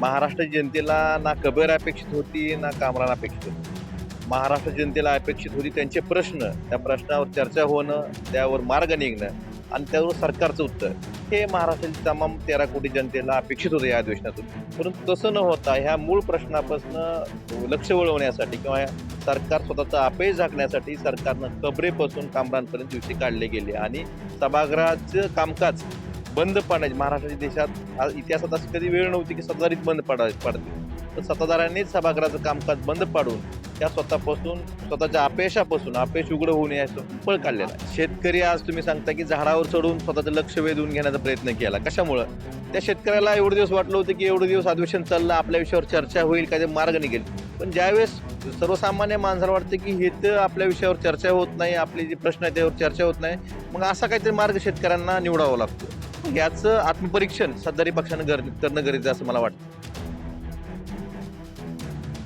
महाराष्ट्र जनतेला ना कबेर अपेक्षित होती ना कामरान अपेक्षित होती. महाराष्ट्र जनतेला अपेक्षित होती त्यांचे प्रश्न त्या प्रश्नावर चर्चा होणं त्यावर मार्ग निघणं आणि त्यावर सरकारचं उत्तर. हे महाराष्ट्रातील तमाम तेरा कोटी जनतेला अपेक्षित होतं या अधिवेशनातून. परंतु तसं न होता ह्या मूळ प्रश्नापासून लक्ष वळवण्यासाठी किंवा सरकार स्वतःचं अपयश झाकण्यासाठी सरकारनं कबरेपासून कामरांपर्यंत दिवशी काढले गेले आणि सभागृहाचं कामकाज बंद पाडण्याची महाराष्ट्राच्या देशात इतिहासात अशी कधी वेळ नव्हती की सत्ताधारीत बंद पडा पाडते तर सत्ताधाऱ्यांनीच सभागृहाचं कामकाज बंद पाडून त्या स्वतःपासून स्वतःच्या अपयशापासून अपयश उघडं होऊ नये पळ काढलेला आहे. शेतकरी आज तुम्ही सांगता की झाडावर चढून स्वतःचं लक्ष वेधून घेण्याचा प्रयत्न केला. कशामुळं? त्या शेतकऱ्याला एवढे दिवस वाटलं होतं की एवढे दिवस अधिवेशन चाललं आपल्या विषयावर चर्चा होईल काय मार्ग निघेल. पण ज्यावेळेस सर्वसामान्य माणसाला वाटतं की हे तर आपल्या विषयावर चर्चा होत नाही आपले जे प्रश्न आहेत त्यावर चर्चा होत नाही मग असा काहीतरी मार्ग शेतकऱ्यांना निवडावा लागतो. याचं आत्मपरीक्षण सत्ताधारी पक्षानं गर करणं गरजेचं आहे असं मला वाटतं.